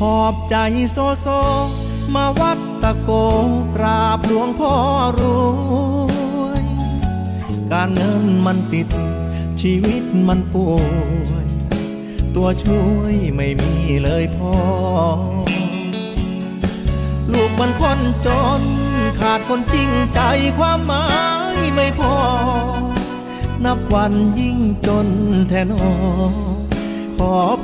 หอบใจโซโซ มาวัดตะโกกราบหลวงพ่อรวย การเงินมันติด ชีวิตมันป่วย ตัวช่วยไม่มีเลยพ่อ ลูกมันคนจน ขาดคนจริงใจความหมายไม่พอ นับวันยิ่งจนแทนอขอ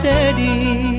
เจดีย์